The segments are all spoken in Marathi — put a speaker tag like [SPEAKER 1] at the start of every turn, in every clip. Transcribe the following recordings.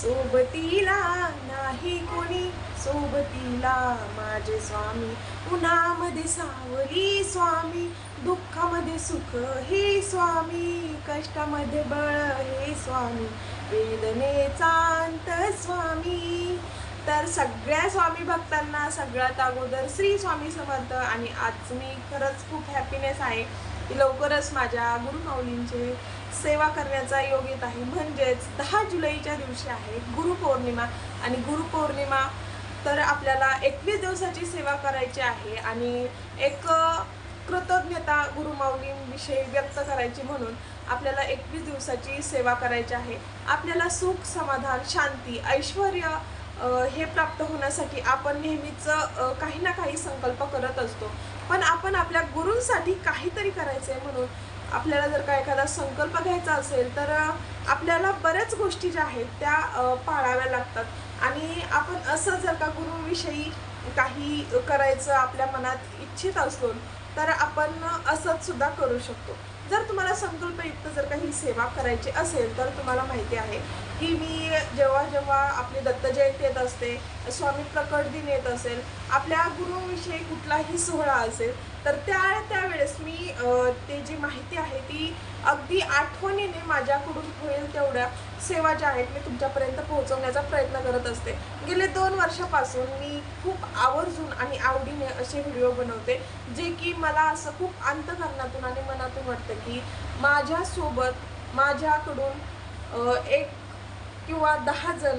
[SPEAKER 1] सोबतीला नाही कोणी. सोबतीला माझे स्वामी. उन्हामध्ये सावली स्वामी. दुःखामध्ये सुख हे स्वामी. कष्टामध्ये बळ हे स्वामी. वेदनेचा अंत स्वामी. तर सगळ्या स्वामी भक्तांना सगळ्यात अगोदर श्री स्वामी समर्थ आणि आज मी खरंच खूप हॅपीनेस आहे. की लवकरच माझ्या गुरुमाऊलींचे सेवा करण्याचा योग येत आहे. म्हणजेच दहा जुलैच्या दिवशी आहे गुरुपौर्णिमा आणि गुरुपौर्णिमा तर आपल्याला एकवीस दिवसाची सेवा करायची आहे आणि एक कृतज्ञता गुरुमाऊलींविषयी व्यक्त करायची म्हणून आपल्याला एकवीस दिवसाची सेवा करायची आहे. आपल्याला सुख समाधान शांती ऐश्वर हे प्राप्त होण्यासाठी आपण नेहमीच काही ना काही संकल्प करत असतो. पण आपण आपल्या गुरूंसाठी काहीतरी करायचं आहे म्हणून आपल्याला जर का एखादा संकल्प घ्यायचा असेल तर आपल्याला बऱ्याच गोष्टी ज्या आहेत त्या पाळाव्या लागतात. आणि आपण असं जर का गुरुविषयी काही करायचं आपल्या मनात इच्छित असलो तर आपण असंच सुद्धा करू शकतो. जर तुम्हाला संकल्पयुक्त जर काही सेवा करायची असेल तर तुम्हाला माहिती आहे की मी जेव्हा जेव्हा आपली दत्तजयंती येत असते स्वामी प्रकट दिन येत असेल आपल्या गुरुविषयी कुठलाही सोहळा असेल तर त्या त्यावेळेस मी ते जी माहिती आहे ती अगदी आठवणीने माझ्याकडून होईल तेवढ्या सेवा ज्या आहेत मी तुमच्यापर्यंत पोहोचवण्याचा प्रयत्न करत असते. गेले दोन वर्षापासून मी खूप आवर्जून आणि आवडीने असे व्हिडिओ बनवते जे की मला असं खूप अंतकरणातून आणि मनातून वाटतं की माझ्यासोबत माझ्याकडून एक किंवा दहा जण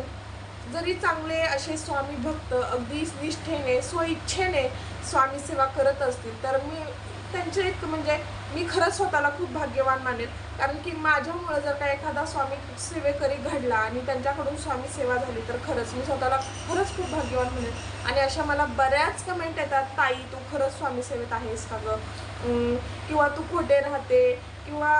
[SPEAKER 1] जरी चांगले असे स्वामी भक्त अगदी निष्ठेने स्वइच्छेने स्वामी सेवा करत असतील तर मी त्यांचे एक म्हणजे मी खरंच स्वतःला खूप भाग्यवान मानेल कारण की माझ्यामुळं जर का एखादा स्वामी सेवेकरी घडला आणि त्यांच्याकडून स्वामी सेवा झाली तर खरंच मी स्वतःला खरंच खूप भाग्यवान म्हणेल आणि अशा मला बऱ्याच कमेंट येतात ताई तू खरंच स्वामी सेवेत आहेस का गं? किंवा तू कुठे राहते? किंवा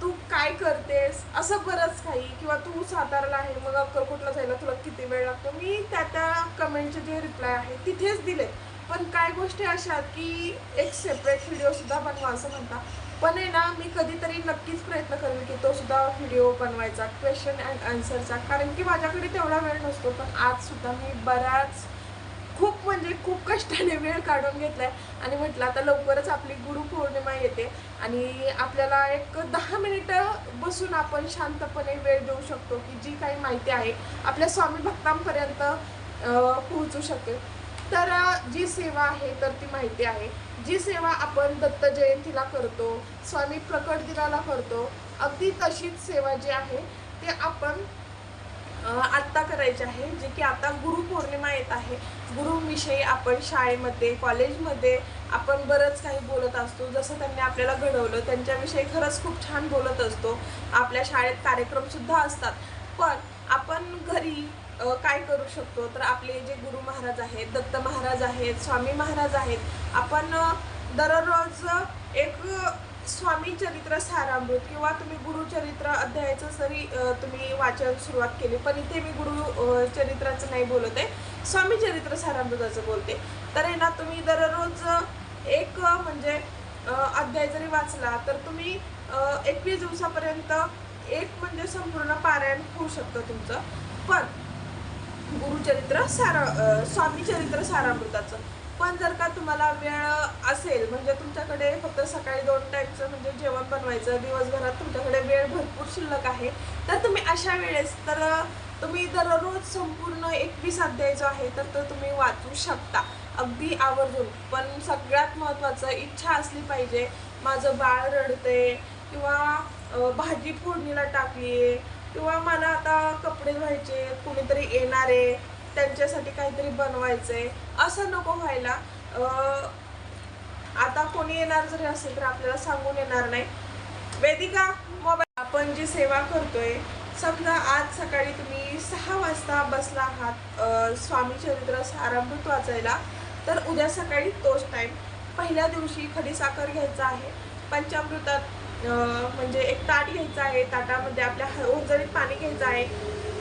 [SPEAKER 1] तू काय करतेस? असं बरंच काही. किंवा तू साताराला आहे मग अक्कलकोटला जायला तुला किती वेळ लागतो? मी त्या त्या कमेंटचे जे रिप्लाय आहे तिथेच दिले पण काय गोष्टी अशा की एक सेपरेट व्हिडिओ सुद्धा बनवा असं म्हणता. पण आहे ना मी कधीतरी नक्कीच प्रयत्न करेन की तो सुद्धा व्हिडिओ बनवायचा क्वेश्चन अँड आन्सरचा कारण की माझ्याकडे तेवढा वेळ नसतो पण आज सुद्धा मी बऱ्याच खूप म्हणजे खूप कष्टाने वेळ काढून घेतला आहे आणि म्हटलं आता लवकरच आपली गुरुपौर्णिमा येते आणि आपल्याला एक दहा मिनिटं बसून आपण शांतपणे वेळ देऊ शकतो की जी काही माहिती आहे आपल्या स्वामी भक्तांपर्यंत पोहोचू शकेल. तर जी सेवा आहे तर ती माहिती आहे. जी सेवा आपण दत्त जयंतीला करतो स्वामी प्रकट दिनाला करतो अगदी तशीच सेवा जी आहे ते आपण आत्ता करायचे आहे जे की आता गुरुपौर्णिमा येत आहे. गुरुविषयी आपण शाळेमध्ये कॉलेजमध्ये आपण बरंच काही बोलत असतो. जसं त्यांनी आपल्याला घडवलं त्यांच्याविषयी खरंच खूप छान बोलत असतो. आपल्या शाळेत कार्यक्रमसुद्धा असतात. पण आपण घरी काय करू शकतो? तर आपले जे गुरु महाराज आहेत दत्त महाराज आहेत स्वामी महाराज आहेत आपण दररोज एक स्वामी चरित्र सारामृत किंवा तुम्ही गुरुचरित्र अध्यायाचं जरी तुम्ही वाचन सुरुवात केली पण इथे मी गुरु चरित्राचं नाही बोलत आहे स्वामी चरित्र सारामृताचं बोलते. तर आहे ना तुम्ही दररोज एक म्हणजे अध्याय जरी वाचला तर तुम्ही एकवीस दिवसापर्यंत एक म्हणजे संपूर्ण पारायण होऊ शकतं तुमचं. पण गुरुचरित्र सारा स्वामीचरित्र स्वामी चरित्र सारामृताचं. पण जर का तुम्हाला वेळ असेल म्हणजे तुमच्याकडे फक्त सकाळी दोन टाईमचं म्हणजे जेवण बनवायचं दिवसभरात तुमच्याकडे वेळ भरपूर शिल्लक आहे तर तुम्ही अशा वेळेस तर तुम्ही दररोज संपूर्ण एकवीस अध्याय जो आहे तर तो तुम्ही वाचू शकता. अगदी आवर्जून. पण सगळ्यात महत्त्वाचं इच्छा असली पाहिजे. माझं बाळ रडते किंवा भाजी फोडणीला टाकली किंवा मला आता कपडे धुवायचे कुणीतरी येणार आहे त्यांच्यासाठी काहीतरी बनवायचंय असं नको व्हायला. आता कोणी येणार जरी असेल तर आपल्याला सांगून येणार नाही. वेदिका मोबाईल आपण जी सेवा करतोय समजा आज सकाळी तुम्ही सहा वाजता बसला आहात स्वामी चरित्र सारामृत वाचायला तर उद्या सकाळी तोच टाईम पहिल्या दिवशी खडी साखर घ्यायचा आहे पंचामृतात म्हणजे एक ताट घ्यायचं आहे. ताटामध्ये आपल्या ह- ओंजळीत पाणी घ्यायचं आहे.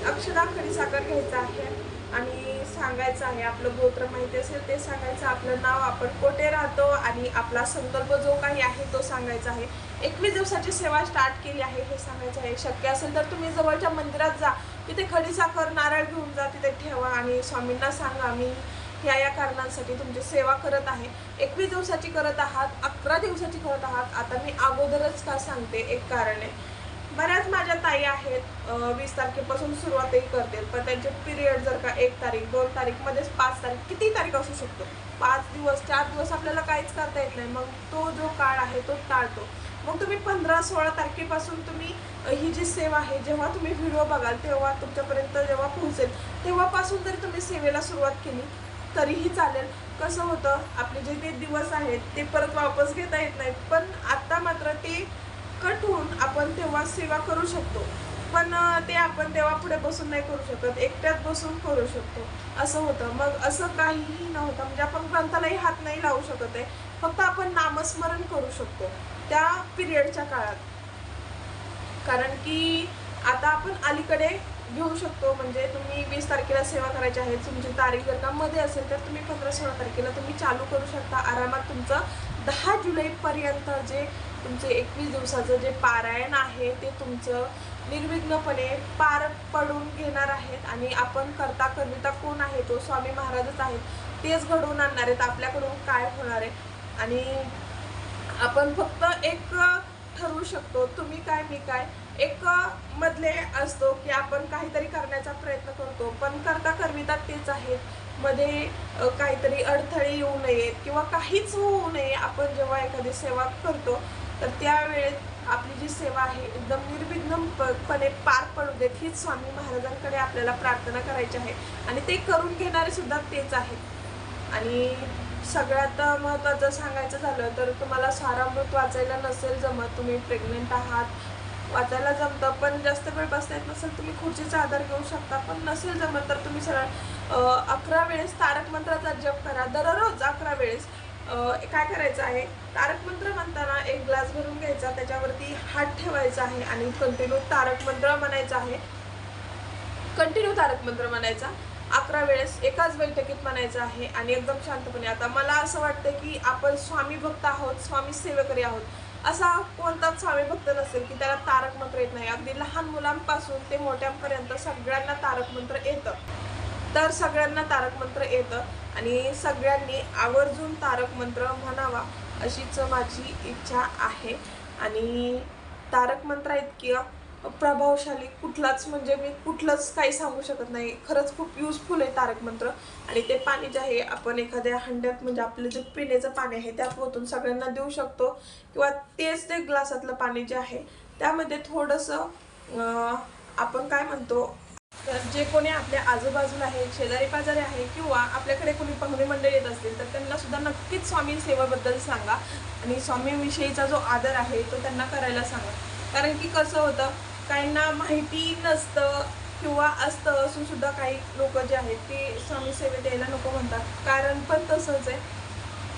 [SPEAKER 1] अक्षदा खडी साखर घ्यायचं आहे. आणि सांगायचं आहे आपलं गोत्र माहिती असेल ते सांगायचं. आपलं नाव आपण कोठे राहतो आणि आपला संकल्प जो काही आहे तो सांगायचा आहे. एकवीस दिवसाची सेवा स्टार्ट केली आहे हे सांगायचं आहे. शक्य असेल तर तुम्ही जवळच्या मंदिरात जा. तिथे खडीसाखर नारळ घेऊन जा. तिथे ठेवा आणि स्वामींना सांगा. मी या या कारणांसाठी तुमची सेवा करत आहे. एकवीस दिवसाची करत आहात अकरा दिवसाची करत आहात. आता मी अगोदरच का सांगते एक कारण. आहे बऱ्याच माझ्या ताई आहेत वीस तारखेपासून सुरुवातही करतील पण त्यांचे पिरियड जर का एक तारीख दोन तारीखमध्येच पाच तारीख किती तारीख असू शकतो? पाच दिवस चार दिवस आपल्याला काहीच करता येत नाही. मग तो जो काळ आहे तो टाळतो. मग तुम्ही पंधरा सोळा तारखेपासून तुम्ही ही जी सेवा आहे जेव्हा तुम्ही व्हिडिओ बघाल तेव्हा तुमच्यापर्यंत जेव्हा पोहोचेल तेव्हापासून जरी तुम्ही सेवेला सुरुवात केली. तरीही चालेल. कसं होतं आपले जे ते दिवस आहेत ते परत वापस घेता येत नाहीत. पण आत्ता मात्र ते कट होऊन आपण तेव्हा सेवा करू शकतो. पण ते आपण तेव्हा पुढे बसून नाही करू शकत. एकट्यात बसून करू शकतो. असं होतं. मग असं काहीही नव्हतं म्हणजे आपण ग्रंथालाही हात नाही लावू शकत आहे. फक्त आपण नामस्मरण करू शकतो त्या पिरियडच्या काळात. कारण की आता आपण अलीकडे घेऊ शकतो. म्हणजे तुम्ही वीस तारखेला सेवा करायची आहे तुमची तारीख जर का मध्ये असेल तर तुम्ही पंधरा सोळा तारखेला तुम्ही चालू करू शकता. आरामात तुमचं दहा जुलैपर्यंत जे तुमचे एकवीस दिवसाचं जे पारायण आहे ते तुमचं निर्विघ्नपणे पार पडून घेणार आहेत. आणि आपण करता करविता कोण आहे? तो स्वामी महाराजच आहेत. तेच घडवून आणणार आहेत. आपल्याकडून काय होणार आहे? आणि आपण फक्त एक ठरवू शकतो तुम्ही काय मी काय. एक मधले असतो की आपण काहीतरी करण्याचा प्रयत्न करतो पण करता करविता तेच आहेत मध्ये काहीतरी अडथळे येऊ नयेत किंवा काहीच होऊ नये आपण जेव्हा एखादी सेवा करतो तर त्यावेळेत आपली जी सेवा आहे एकदम निर्विघ्नपणे पार पडू देत हीच स्वामी महाराजांकडे आपल्याला प्रार्थना करायची आहे. आणि ते करून घेणारे सुद्धा तेच आहेत. आणि सगळ्यात महत्त्वाचं सांगायचं झालं तर तुम्हाला सारामृत वाचायला नसेल जमत तुम्ही प्रेग्नेंट आहात वाचायला जमतं पण जास्त वेळ बसता येत नसेल तुम्ही खुर्चीचा आधार घेऊ शकता. पण नसेल जमत तर तुम्ही सरळ अकरा वेळेस तारक मंत्राचा जप करा. दररोज अकरा वेळेस. काय करायचं आहे? तारक मंत्र म्हणताना एक ग्लास भरून घ्यायचा त्याच्यावरती हात ठेवायचा आहे आणि कंटिन्यू तारक मंत्र म्हणायचा आहे. कंटिन्यू तारक मंत्र म्हणायचा. अकरा वेळेस एकाच बैठकीत म्हणायचं आहे आणि एकदम शांतपणे. आता मला असं वाटतं की आपण स्वामी भक्त आहोत स्वामी सेवकरी आहोत. असा कोणताच स्वामी भक्त नसेल की त्याला तारक मंत्र येत नाही. अगदी लहान मुलांपासून ते मोठ्यांपर्यंत सगळ्यांना तारक मंत्र येतं. तर सगळ्यांना तारक मंत्र येतं आणि सगळ्यांनी आवर्जून तारक मंत्र म्हणावा अशीच माझी इच्छा आहे. आणि तारक मंत्र इतकी प्रभावशाली कुठलाच म्हणजे मी कुठलंच काही सांगू शकत नाही. खरंच खूप युजफुल आहे तारक मंत्र. आणि ते पाणी जे आहे आपण एखाद्या हंड्यात म्हणजे आपलं जे पिण्याचं पाणी आहे त्यात ओतून सगळ्यांना देऊ शकतो. किंवा तेच ते ग्लासातलं पाणी जे आहे त्यामध्ये थोडंसं आपण काय म्हणतो तर जे कोणी आपल्या आजूबाजूला आहे शेजारी पाजारी आहे किंवा आपल्याकडे कोणी पाहुणे मंडळी येत असतील तर त्यांना सुद्धा नक्कीच स्वामी सेवेबद्दल सांगा. आणि स्वामीविषयीचा जो आदर आहे तो त्यांना करायला सांगा. कारण की कसं होतं काहींना माहिती नसतं किंवा असतं असून सुद्धा काही लोक जे आहेत ते स्वामी सेवेत नको म्हणतात. कारण पण तसंच आहे.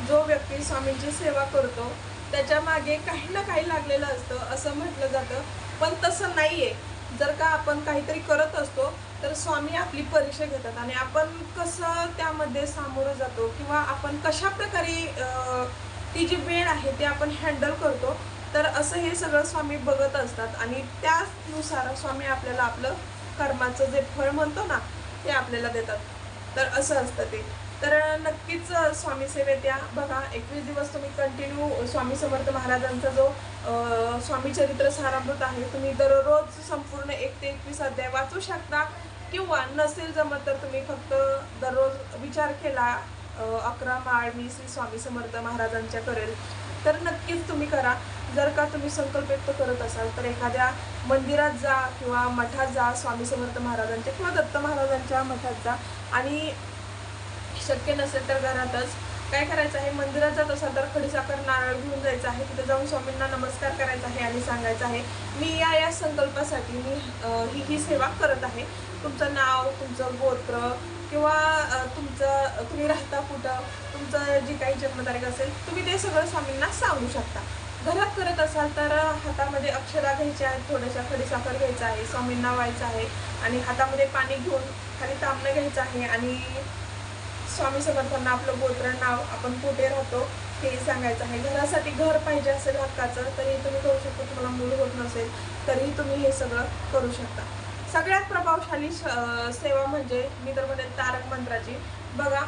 [SPEAKER 1] जो व्यक्ती स्वामींची सेवा करतो त्याच्यामागे काही ना काही लागलेलं असतं असं म्हटलं जातं. पण तसं नाही आहे जर का आपण काहीतरी करत असतो तर स्वामी आपली परीक्षा घेतात. आणि आपण कसं त्यामध्ये सामोरं जातो किंवा आपण कशा प्रकारे ती जी वेळ आहे ती आपण हँडल करतो तर असं हे सगळं स्वामी बघत असतात आणि त्यानुसार स्वामी आपल्याला आपलं कर्माचं जे फळ म्हणतो ना ते आपल्याला देतात. तर असं असतं ते. तर नक्कीच स्वामी सेवेत या. बघा एकवीस दिवस तुम्ही कंटिन्यू स्वामी समर्थ महाराजांचा जो स्वामी चरित्र सारामृत आहे तुम्ही दररोज संपूर्ण एक ते एकवीस अध्याय वाचू शकता. किंवा नसेल जमत तर तुम्ही फक्त दररोज विचार केला अकरा माळ मी श्री स्वामी समर्थ महाराजांच्या करेल. तर नक्कीच तुम्ही करा. जर का तुम्ही संकल्प व्यक्त करत असाल तर एखाद्या मंदिरात जा किंवा मठात जा स्वामी समर्थ महाराजांच्या किंवा दत्त महाराजांच्या मठात जा. आणि शक्य नसेल तर घरातच. काय करायचं आहे? मंदिरात जात असाल तर खडीसाखर नारळ घेऊन जायचं आहे. तिथे जाऊन स्वामींना नमस्कार करायचा आहे आणि सांगायचं आहे मी या या संकल्पासाठी मी ही ही सेवा करत आहे. तुमचं नाव तुमचं गोत्र किंवा तुमचं तुम्ही राहता कुठं? तुमचं जी काही जन्मतारीख असेल तुम्ही ते सगळं स्वामींना सांगू शकता. घरात करत असाल तर हातामध्ये अक्षरा घ्यायच्या आहेत थोड्याशा खडीसाखर घ्यायचा आहे स्वामींना व्हायचं आहे आणि हातामध्ये पाणी घेऊन खाली तांबणं घ्यायचं आहे आणि स्वामी समर्थांना आपलं गोत्र नाव आपण कुठे राहतो हे सांगायचं आहे. घरासाठी घर पाहिजे असेल हक्काचं तरी तुम्ही करू शकता तुम्हाला मूल होत नसेल तरीही तुम्ही हे सगळं करू शकता. सगळ्यात प्रभावशाली सेवा म्हणजे मी तर म्हणेन तारक मंत्राची. बघा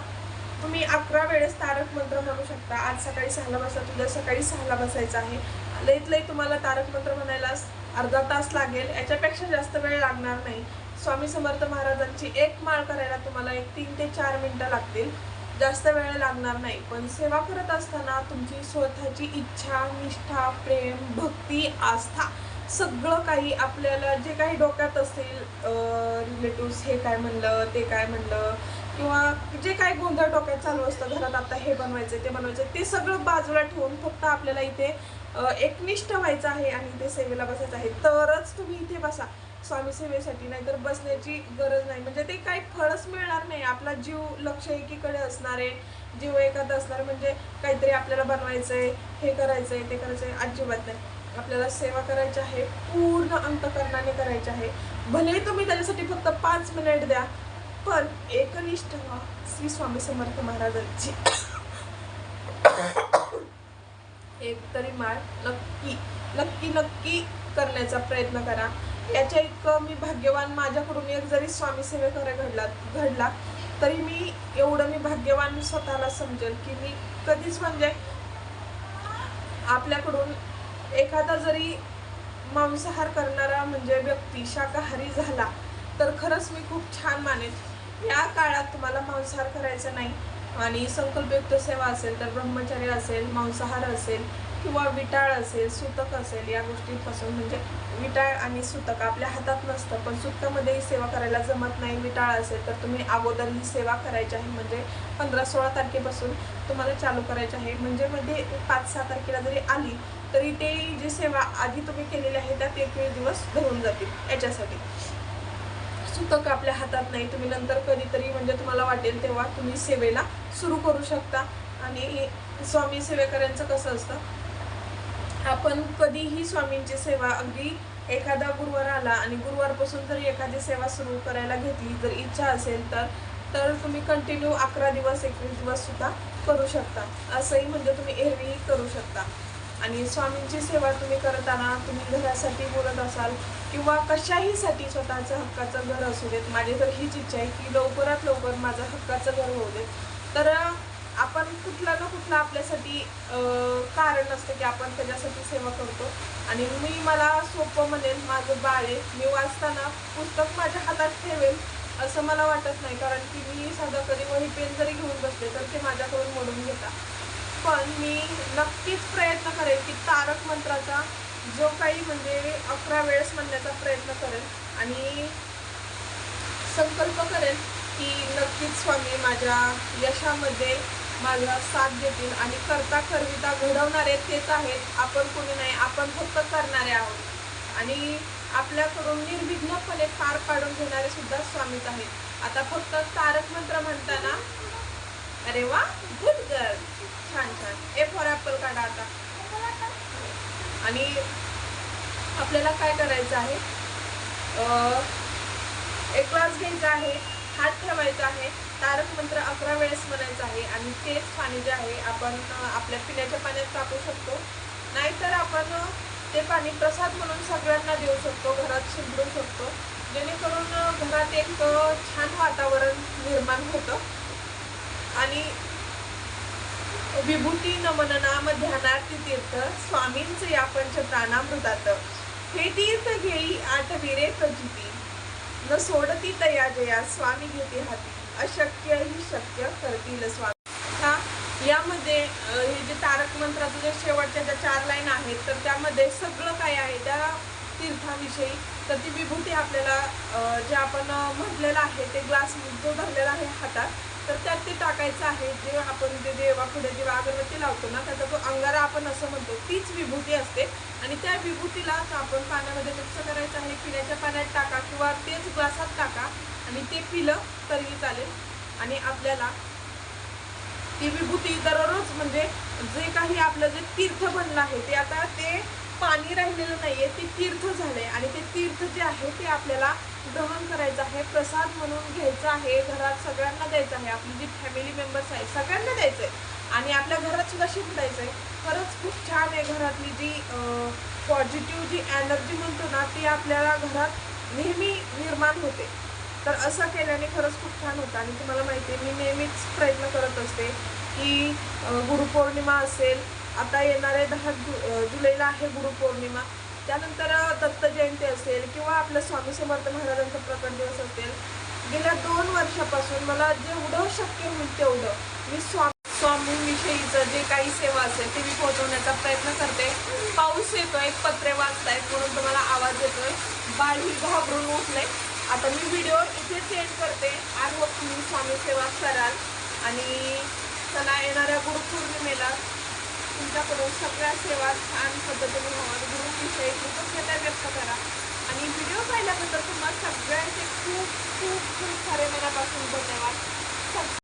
[SPEAKER 1] तुम्ही अकरा वेळेस तारक मंत्र म्हणू शकता. आज सकाळी सहाला बसा तुझ्या सकाळी सहाला बसायचं आहे. लईत लई तुम्हाला तारक मंत्र म्हणायला अर्धा तास लागेल. याच्यापेक्षा जास्त वेळ लागणार नाही. स्वामी समर्थ महाराजांची एक माळ करायला तुम्हाला एक तीन ते चार मिनटं लागतील. जास्त वेळ लागणार नाही. पण सेवा करत असताना तुमची स्वतःची इच्छा निष्ठा प्रेम भक्ती आस्था सगळं काही आपल्याला जे काही डोक्यात असेल रिलेटिव्स हे काय म्हणलं ते काय म्हणलं किंवा जे काही गोंधळ डोक्यात चालू असतं घरात आता हे बनवायचं ते बनवायचं ते सगळं बाजूला ठेवून फक्त आपल्याला इथे एकनिष्ठ व्हायचं आहे आणि इथे सेवेला बसायचं आहे. तरच तुम्ही इथे बसा. स्वामी सेवेसाठी नाहीतर बसण्याची गरज नाही. म्हणजे ते काही फळच मिळणार नाही. आपला जीव लक्ष एकीकडे असणार आहे जीव एखादा असणार म्हणजे काहीतरी आपल्याला बनवायचंय हे करायचंय ते करायचंय अजिबात नाही. आपल्याला सेवा करायची आहे पूर्ण अंतकरणाने करायची आहे. भले तुम्ही त्याच्यासाठी फक्त पाच मिनिट द्या पण एकनिष्ठ व्हा. श्री स्वामी समर्थ महाराजांची. एक तरी माळ नक्की नक्की नक्की करण्याचा प्रयत्न करा. याच्या इतकं मी भाग्यवान माझ्याकडून एक जरी स्वामीसेवेकडे घडला घडला तरी मी एवढं मी भाग्यवान स्वतःला समजेल की मी कधीच म्हणजे आपल्याकडून एखादा जरी मांसाहार करणारा म्हणजे व्यक्ती शाकाहारी झाला तर खरंच मी खूप छान मानेन. या काळात तुम्हाला मांसाहार करायचा नाही. आणि संकल्पयुक्त सेवा असेल तर ब्रह्मचर्य असेल मांसाहार असेल किंवा विटाळ असेल सुतक असेल या गोष्टींपासून म्हणजे विटाळ आणि सुतक आपल्या हातात नसतं पण सुतकामध्येही सेवा करायला जमत नाही. विटाळ असेल तर तुम्ही अगोदर ही सेवा करायची आहे. म्हणजे पंधरा सोळा तारखेपासून तुम्हाला चालू करायची आहे. म्हणजे मध्ये पाच सहा तारखेला जरी आली तरी ते जी सेवा आधी तुम्ही केलेली आहे त्यात एकवीस दिवस धरून जातील याच्यासाठी. सुतक आपल्या हातात नाही. तुम्ही नंतर कधीतरी म्हणजे तुम्हाला वाटेल तेव्हा तुम्ही सेवेला सुरू करू शकता. आणि स्वामी सेवेकऱ्यांचं कसं असतं? आपण कधीही स्वामींची सेवा अगदी एखादा गुरुवार आला आणि गुरुवारपासून जर एखादी सेवा सुरू करायला घेतली जर इच्छा असेल तर तर तुम्ही कंटिन्यू अकरा दिवस एकवीस दिवससुद्धा करू शकता. असंही म्हणजे तुम्ही एरवीही करू शकता. आणि स्वामींची सेवा तुम्ही करताना तुम्ही घरासाठी बोलत असाल किंवा कशाहीसाठी स्वतःचं हक्काचं घर असू देत माझी तर हीच इच्छा आहे की लवकरात लवकर माझं हक्काचं घर होऊ देत. तर आपण कुठला ना कुठला आपल्यासाठी कारण असतं की आपण त्याच्यासाठी सेवा करतो. आणि मी मला सोपं म्हणेन माझं बाळ आहे मी वाचताना पुस्तक माझ्या हातात ठेवेल असं मला वाटत नाही. कारण की मी साधं कधी वही पेन जरी घेऊन बसले तर ते माझ्याकडून मोडून घेता. नक्कीच प्रयत्न करेन की तारक मंत्राचा जो काही म्हणजे अकरा वेळेस म्हणण्याचा प्रयत्न करेन आणि संकल्प करेन की नक्कीच स्वामी माझ्या यशामध्ये माझा साथ देतील आणि करता करविता घडवणारे तेच आहेत. आपण कोणी नाही आपण फक्त करणारे आहोत. आणि आपल्याकडून निर्विघ्नपणे पार पाडून घेणारे सुद्धा स्वामीच आहेत. आता फक्त तारक मंत्र म्हणताना. अरे वा गुड गर्ल छान छान ए फॉर ॲपल काढा आता आणि आपल्याला काय करायचं आहे? एक ग्लास घ्यायचा आहे हात ठेवायचा आहे तारक मंत्र अकरा वेळेस म्हणायचं आहे आणि तेच पाणी जे आहे आपण आपल्या पिण्याच्या पाण्यात टाकू शकतो. नाहीतर आपण ते पाणी प्रसाद म्हणून सगळ्यांना देऊ शकतो घरात शिंपडू शकतो. जेणेकरून घरात एक छान वातावरण निर्माण होतं. आणि विभूती नमन नाम ध्यानार्थी तीर्थ स्वामींचे या पंच प्राणामृतात हे तीर्थ घेई आठवीरे प्रचिती. न सोडती तया जया स्वामी घेते हाती. अशक्य ही शक्य करतील स्वामी. हा यामध्ये हे जे तारक मंत्राचं जे शेवटच्या ज्या चार लाईन आहेत तर त्यामध्ये सगळं काय आहे त्या तीर्थाविषयी. तर ती विभूती आपल्याला जे आपण म्हटलेलं आहे ते ग्लास जो धरलेला आहे हातात तर त्यात ते टाकायचं आहे. जे आपण जे देवापुढे जेव्हा अगरबत्ती लावतो ना त्याचा जो अंगारा आपण असं म्हणतो तीच विभूती असते. आणि त्या विभूतीला आपण पाण्यामध्ये मिक्स करायचं आहे. पिण्याच्या पाण्यात टाका किंवा तेच ग्लासात टाका आणि ते पिलं तरीही चालेल. आणि आपल्याला ती विभूती दररोज म्हणजे जे काही आपलं जे तीर्थ बनलं आहे ते आता ते पाणी राहिलेलं नाहीये ते तीर्थ झालंय. आणि ते तीर्थ जे आहे ते आपल्याला दहन करायचं आहे प्रसाद म्हणून घ्यायचं आहे घरात सगळ्यांना द्यायचं आहे. आपली जी फॅमिली मेंबर्स आहेत सगळ्यांना द्यायचं आहे आणि आपल्या घरात सुद्धा शिकवायचं आहे खरंच खूप छान आहे घरातली जी पॉझिटिव्ह जी एनर्जी म्हणतो ना ती आपल्याला घरात नेहमी निर्माण होते. तर असं केल्याने खरंच खूप छान होतं. आणि तुम्हाला माहिती आहे मी नेहमीच प्रयत्न करत असते की गुरुपौर्णिमा असेल आता येणारे दहा जु जुलैला आहे गुरुपौर्णिमा. त्यानंतर दत्त जयंती असेल किंवा आपलं स्वामी समर्थ महाराजांचा प्रकट दिवस असेल गेल्या दोन वर्षापासून मला जेवढं शक्य होईल तेवढं मी स्वामी स्वामींविषयीचं जे काही सेवा असेल ते मी पोहोचवण्याचा प्रयत्न करते. पाऊस येतोय पत्रे वाचतायत म्हणून तुम्हाला आवाज येतोय. बाळही घाबरून उठले. आता मी व्हिडिओ इथे चेंज करते आज व तुम्ही स्वामी सेवा कराल. आणि चला येणाऱ्या गुरुपौर्णिमेला तुमच्याकडून सगळ्या सेवा छान पद्धतीने व्हाव्यात गुरुविषयी कृतज्ञता व्यक्त करा. आणि व्हिडिओ पाहिल्याबद्दल तुम्हाला सगळ्यांचे खूप खूप खूप सारे मनापासून धन्यवाद. सग-